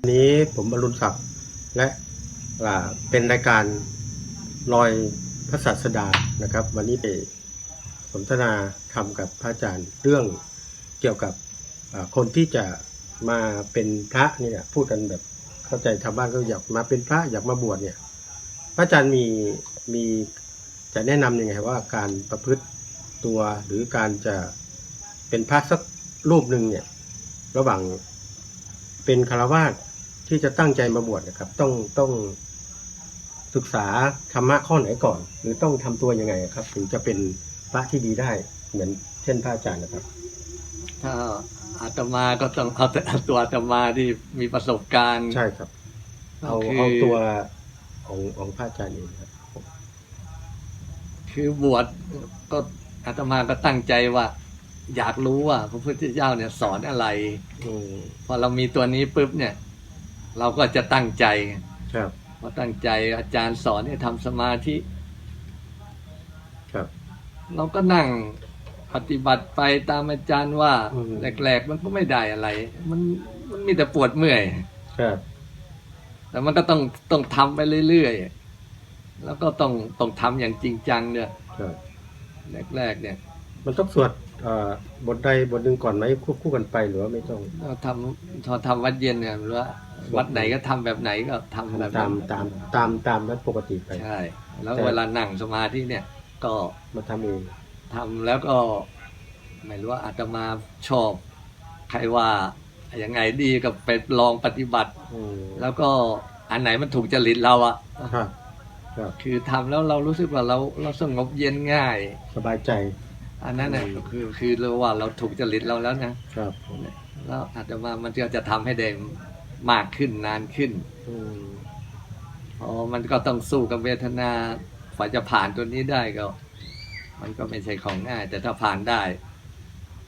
วันนี้ผมอรุณศักดิ์และเป็นรายการลอยพระศาสดานะครับ วันนี้ไปสนทนาธรรมกับพระอาจารย์เรื่องเกี่ยวกับคนที่จะมาเป็นพระเนี่ยพูดกันแบบเข้าใจชาวบ้านก็อยากมาเป็นพระอยากมาบวชเนี่ยพระอาจารย์มีมีจะแนะนำยังไงว่าการประพฤติตัวหรือการจะเป็นพระสักรูปหนึ่งเนี่ยระหว่างเป็นคารวาส ที่จะตั้งใจมาบวชนะครับ ต้องต้องศึกษาธรรมะข้อไหนก่อน หรือต้องทำตัวยังไงครับ ถึงจะเป็นพระที่ดีได้เหมือนเช่นพระอาจารย์นะครับ ถ้าอาตมาก็ต้องเอาแต่ตัวอาตมาที่มีประสบการณ์ ใช่ครับ เอาคือเอาตัวของของพระอาจารย์เองครับ คือบวชก็อาตมาก็ตั้งใจว่า อยากรู้ว่าพระพุทธเจ้าเนี่ยสอนอะไรอืมพอเรามีตัวนี้ปุ๊บเนี่ย เราก็จะตั้งใจครับพอตั้งใจอาจารย์สอนให้ทำสมาธิ ครับ เราก็นั่งปฏิบัติไปตามอาจารย์ว่าอืม แรกๆมันก็ไม่ได้อะไร มันมันมีแต่ปวดเมื่อย ครับ แต่มันก็ต้องต้องทำไปเรื่อยๆ แล้วก็ต้องต้องทำอย่างจริงจังเนี่ยครับ แรกๆเนี่ยมันต้องสวดเอ่อบทใดบทหนึ่งก่อนไหมควบคู่กันไปหรือว่าไม่ต้อง เราทำพอทำวัดเย็นเนี่ยหรือว่า วัดไหนก็ทำแบบไหนก็ทำแบบตานั้มนตามตามตามนั้นปกติไปใช่ แล้วแต่เวลานั่งสมาธิเนี่ย ก็มาทำเองทำแล้วก็ไม่รู้ว่าอาตมาชอบ ใครว่ายังไงดีก็ไปลองปฏิบัติอืมแล้วก็อันไหนมันถูกจริตเราอะครับครับคือทำแล้วเรารู้สึกว่าเราเราสงบเย็นง่าย สบายใจ อันนั้นน่ะอืมคือคือเราว่าเราถูกจริตเราแล้วนะครับแล้วอาจจะมามันก็จะทำให้ได้ มากขึ้นนานขึ้นอืมอ๋อมันก็ต้องสู้กับเวทนาฝ่าจะผ่านตัวนี้ได้ก็ มันก็ไม่ใช่ของง่าย แต่ถ้าผ่านได้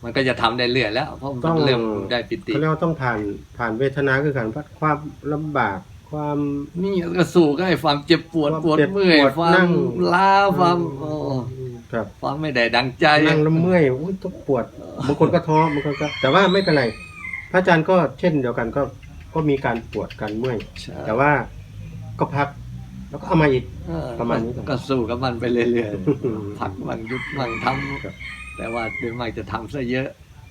มันก็จะทำได้เรื่อยแล้ว เพราะมันเริ่มได้ปิติ เขาเรียกว่าต้องผ่านผ่านเวทนาคือการพัดความลำบากความ นี่ก็สู้ก็ไอ้ความเจ็บปวดความปวดเจ็บเมื่อยปวดควานั่มงล้าความโอ้ครับความไม่ได้ดังใจ นั่งแล้วเมื่อยอุ้ยต้องปวดบางคนก็ท้อบางคนก็ แต่ว่าไม่เป็นไร พระอาจารย์ก็เช่นเดียวกันก็ ก็มีการปวดการเมื่อย ใช่แต่ว่าก็พัก แล้วก็เอามาอีก เออประมาณนี้ก็สู้กับมันไปเรื่อยอืมๆพักมันยุดมันทครับำแต่ว่าโดยมากจะทำซะเยอะ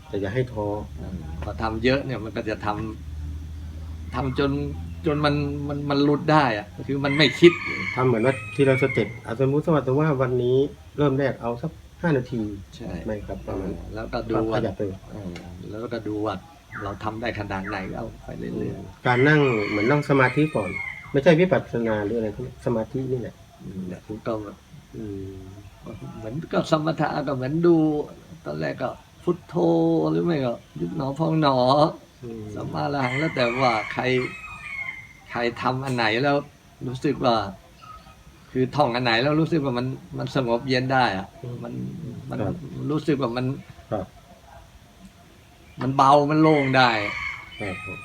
แต่อย่าให้ท้อ เออพอทำเยอะเนี่ยมันก็จะทำทำจนจนมันมันมันหลุดได้อะคือมันไม่คิด ทำเหมือนว่าที่เราสเต็ปอาสมมติสมมติว่าวันนี้เริ่มแรกเอาสักห้านาทีใช่ไม่ครับประมาณแล้วก็ดูก็ขว่ายับไป เออแล้วก็ดูว่า เราทำได้ขนาดไหนก็เอาไปเรื่อยการนั่งเหมือนนั่งสมาธิก่อน ไม่ใช่วิปัสสนาหรืออะไรพวกนี้สมาธินี่แหละๆอืมเนี่ยก็อืมเหมือนก็สมถะก็เหมือนดูตอนแรกก็พุทโธหรือไม่ก็ยุบหนอพองหนออืมสัมมาระหังแล้วแต่ว่าใคร ใครทำอันไหนแล้วรู้สึกว่า คือท่องอันไหนแล้วรู้สึกว่ามันมันสงบเย็นได้อะมันมันรู้สึกว่ามันครับ มันเบา มันโล่งได้ครับผม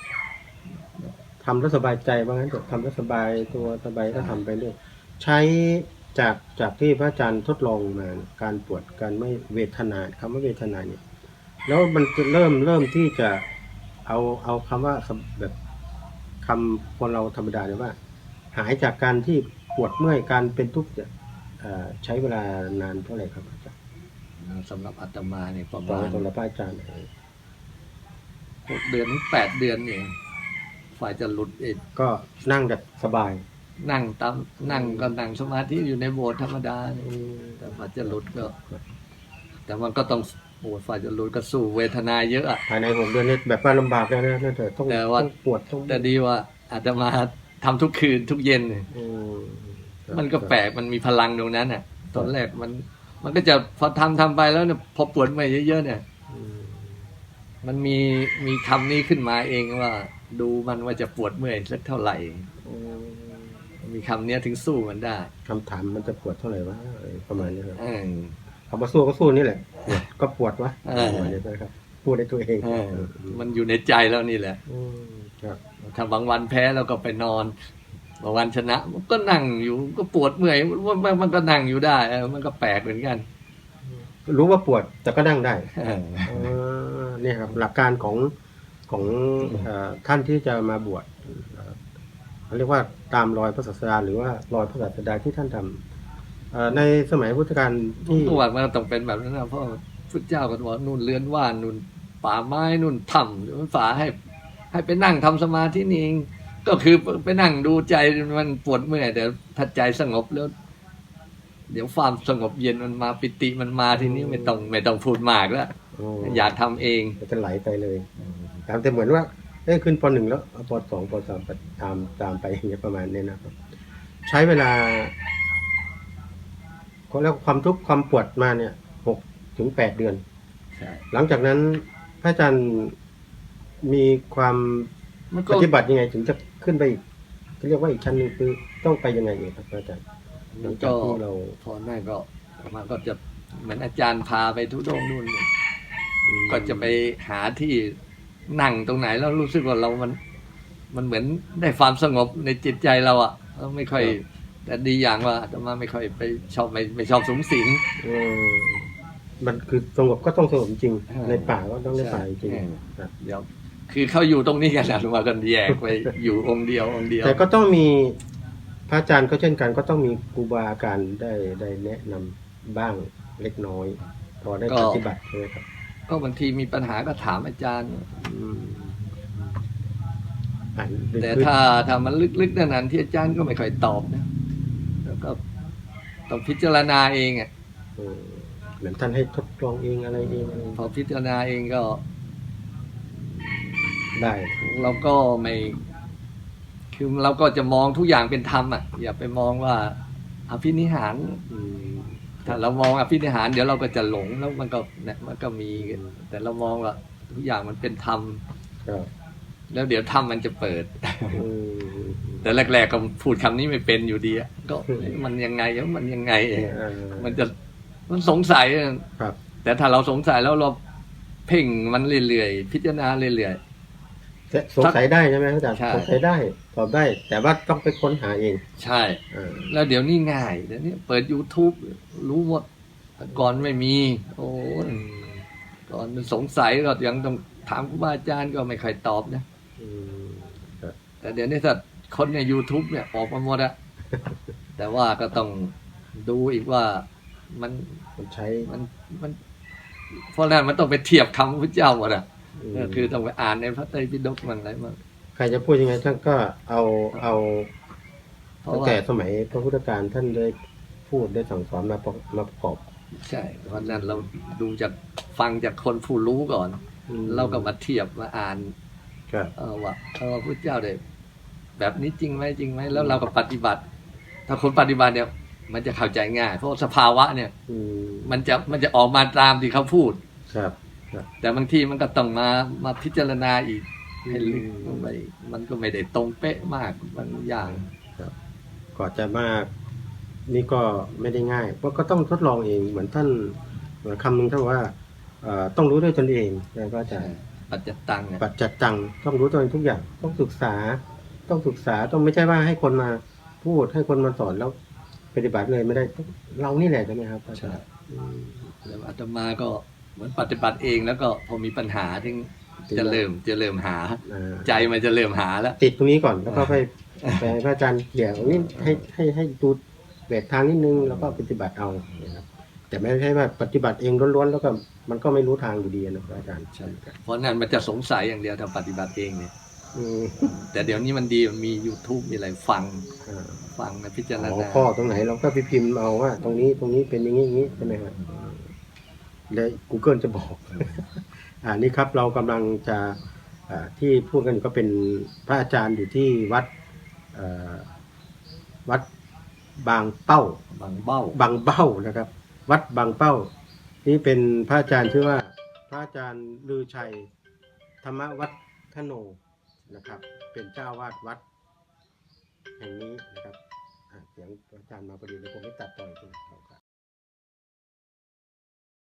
ทำแล้วสบายใจว่างั้นเถอะทำแล้วสบายตัวสบายก็ทำไปเรื่อยใช้จากจากที่พระอาจารย์ทดลองมาเนี่ยการปวดการไม่เวทนาคำว่าเวทนาเนี่ย แล้วมันจะเริ่มเริ่มที่จะเอาเอาคำว่าสำแบบคำคนเราธรรมดาเนี่ยว่า หายจากการที่ปวดเมื่อยการเป็นทุกข์เนี่ยเอ่อใช้เวลานานเท่าไหร่ครับอาจารย์สำหรับอาตมาเนี่ยประตอนมาณสำหรับพระอาจารย์เอง หกเดือนถึงแปดเดือนเองฝ่ายจะหลุดเองก็นั่งแบบสบายนั่งตามนั่งก็นั่งสมาธิอยู่ในโบสถ์ธรรมดาเนี่ยแต่ฝ่ายจะหลุดก็ แต่มันก็ต้องโอ้ฝ่ายจะหลุดก็สู้เวทนาเยอะอะ ภายในหกเดือนนี่แบบว่าลำบากแล้วนะนั่นเถอะต้องแต่ว่า ต้องปวดต้องแต่ดีว่าอาตมาทำทุกคืนทุกเย็นเนี่ย อืมครับมันก็แปลกมันมีพลังตรงนั้นน่ะ ตอนแรกมัน มันก็จะพอทำทำไปแล้วเนี่ยพอปวดมาเยอะๆเนี่ยอื มมันมีมีคำนี้ขึ้นมาเองว่า ดูมันว่าจะปวดเมื่อยสักเท่าไหร่อืมมีคำเนี้ยถึงสู้มันได้คำถามมันจะปวดเท่าไหร่วะอะไรประมาณนี้ครับเออคำว่าสู้ก็สู้นี่แหละปวดก็ปวดวะเออประมาณนี้นะครับพูดในตัวเองเออมันอยู่ในใจแล้วนี่แหละอืมครับถ้าบางวันแพ้เราก็ไปนอนบางวันชนะมันก็นั่งอยู่ก็ปวดเมื่อยมันมันมันก็นั่งอยู่ได้เออมันก็แปลกเหมือนกัน รู้ว่าปวดแต่ก็นั่งได้เออเออเนี่ยครับหลักการของของเอ่อท่านที่จะมาบวชเอ่อเขาเรียกว่าตามรอยพระศาสดาหรือว่ารอยพระศาสดาที่ท่านทำเอ่อในสมัยพุทธกาลที่ตัวมันก็ต้องเป็นแบบนั้นนะเพราะพุทธเจ้าก็บอกนู่นเรือนว่านนู่นป่าไม้นู่นถ้ำหรือมันฝาให้ ให้ไปนั่งทำสมาธินี่เองก็คือไปนั่งดูใจมันปวดเมื่อยเดี๋ยวถ้าใจสงบแล้ว เดี๋ยวความสงบเย็นมันมาปิติมันมาทีนี้ไม่ต้องไม่ต้องพูดมากแล้วโอ้อยากทำเองจะไหลไปเลยตามแต่เหมือนว่าเอ้ยขึ้นปหนึ่งแล้วเอาปสองปสามตามตามไปอย่างเงี้ยประมาณนี้นะครับ ใช้เวลาก็แล้วความทุกข์ความปวดมาเนี่ยหกถึงแปดเดือนใช่หลังจากนั้นพระอาจารย์มีความมันปก็ฏิบัติยังไงถึงจะขึ้นไปอีกเขาเรียกว่าอีกชั้นหนึ่งคือต้องไปยังไงอีกครับพระอาจารย์ หลังจากที่เราพอแม่ก็มาก็จะเหมือนอาจารย์พาไปทุดงค์นู่นนี่ก็จะไปหาที่นั่งตรงไหนแล้วรู้สึกว่าเรามัน มันเหมือนได้ความสงบในจิตใจเราอะเราไม่ค่อย แต่ดีอย่างว่าอาตมาไม่ค่อยไปชอบไม่ไม่ชอบสูงสิงเออมันคือสงบก็ต้องสงบจริงเออในป่าก็ต้องในป่าจริงใช่ครับเดี๋ยวคือเขาอยู่ตรงนี้กันอาตมากันแยกไปอยู่องค์เดียวองค์เดียว แต่ก็ต้องมี พระอาจารย์ก็เช่นกันก็ต้องมีครูบาอาจารย์ได้ได้แนะนำบ้างเล็กน้อย พอได้ปฏิบัติใช่ไหมครับก็บางทีมีปัญหาก็ถามอาจารย์ อืมอ่านแต่ถ้าถ้ามันลึกๆนานๆที่อาจารย์ก็ไม่ค่อยตอบนะแล้วก็ต้องพิจารณาเองอะเออเหมือนท่านให้ทดลองเองอะไรเองอะไรพอพิจารณาเองก็ ได้ เราก็ไม่ คือเราก็จะมองทุกอย่างเป็นธรรมอะอย่าไปมองว่าอภินิหารอืมถ้าเรามองอภินิหาร เดี๋ยวเราก็จะหลงแล้วมันก็เนี่ยมันก็มี แต่เรามองว่าทุกอย่างมันเป็นธรรมก็แล้วเดี๋ยวธรรมมันจะเปิดอืมแต่แรกๆก็พูดคำนี้ไม่เป็นอยู่ดีอะก็เอ๊ะมันยังไงอะมันยังไงเองเออมันจะมันสงสัยอะครับ แต่ถ้าเราสงสัยแล้วเราเพ่งมันเรื่อยๆพิจารณาเรื่อยแต่ สงสัยได้ใช่ไหมอาจารย์ใช่ สงสัยได้ตอบได้ แต่ว่าต้องไปค้นหาเองๆใช่ เออแล้วเดี๋ยวนี้ง่ายเดี๋ยวนี้เปิด YouTube รู้หมดแต่ก่อนไม่มี โอ้ยก่อนสงสัยก็ยังต้องถามครูบาอาจารย์ก็ไม่ค่อยตอบนะ อืมครับแต่เดี๋ยวนี้ถ้าคนใน YouTube เนี่ยออกมาหมดอะ แต่ว่าก็ต้องดูอีกว่ามันมันใช้มันมันเพราะนั้นมันต้องไปเทียบคำพระเจ้าหมดอะม ก็คือต้องไปอ่านในพระไตรปิฎกมันอะไรมันใครจะพูดยังไงท่านก็เอาเอาเพราะตั้งว่าแต่สมัยพระพุทธการท่านได้พูดได้สั่งสอนมาประมาประกอบใช่เพราะนั้นเราดูจากฟังจากคนผู้รู้ก่อนอืมเราก็มาเทียบมาอ่านครับเออว่าเออพระเจ้าได้แบบนี้จริงไหมจริงไหมแล้วเราก็ปฏิบัติ ถ้าคนปฏิบัติเนี่ย มันจะเข้าใจง่าย เพราะสภาวะเนี่ยอืมมันจะมันจะออกมาตามที่เขาพูดครับ แต่บางทีมันก็ต้องมามาพิจารณาอีกให้ลึกลงไปอีกมันก็ไม่ได้ตรงเป๊ะมากบางอย่างก่อนจะมากนี่ก็ไม่ได้ง่าย เพราะก็ต้องทดลองเองเหมือนท่านเหมือนคำหนึ่งท่านว่าเอ่อต้องรู้ด้วยตนเองนะพระอาจารย์ปัจจตังเนี่ยปัจจัดตังต้องรู้ตัวเองทุกอย่างต้องศึกษา ต้องศึกษาต้องไม่ใช่ว่าให้คนมาพูดให้คนมาสอนแล้วปฏิบัติเลยไม่ได้ต้องเรานี่แหละใช่ไหมครับอาจารย์อืมแล้วอาตมาก็ เหมือนปฏิบัติเองแล้วก็พอมีปัญหาถึงจะเริ่มจะเริ่มหาอ่าใจมันจะเริ่มหาแล้ว ติดตรงนี้ก่อนแล้วก็ไปไปให้พระอาจารย์เดี๋ยวนี่ให้ให้ให้ดูเบสทางนิดนึงแล้วก็ปฏิบัติเอานะครับแต่ไม่ใช่ว่าปฏิบัติเองล้วนๆแล้วก็มันก็ไม่รู้ทางอยู่ดีนะพระอาจารย์ใช่เพราะนั้นมันจะสงสัยอย่างเดียวถ้าปฏิบัติเองเนี่ยอืมแต่เดี๋ยวนี้มันดีมันมี YouTube มีอะไรฟังอ่าฟังนะพิจารหัวณาข้อตรงไหนเราก็ไปพิมพ์เอาว่า ตรงนี้ตรงนี้เป็นอย่างนี้อย่างนี้ใช่ไหมครับ แล้ว Google จะบอก อ่านี่ครับเรากำลังจะอ่าที่พูดกันอยู่ก็เป็นพระอาจารย์อยู่ที่วัดเอ่อวัดบางเป้า บางเบ้า บางเป้านะครับ วัดบางเป้า นี่เป็นพระอาจารย์ชื่อว่า พระอาจารย์ลือชัย ธรรมวัฒโนนะครับ เป็นเจ้าวาดวัด แห่งนี้นะครับอะเสียงพระอาจารย์มาพอดีเลยผมไม่ตัดต่อจริงครับ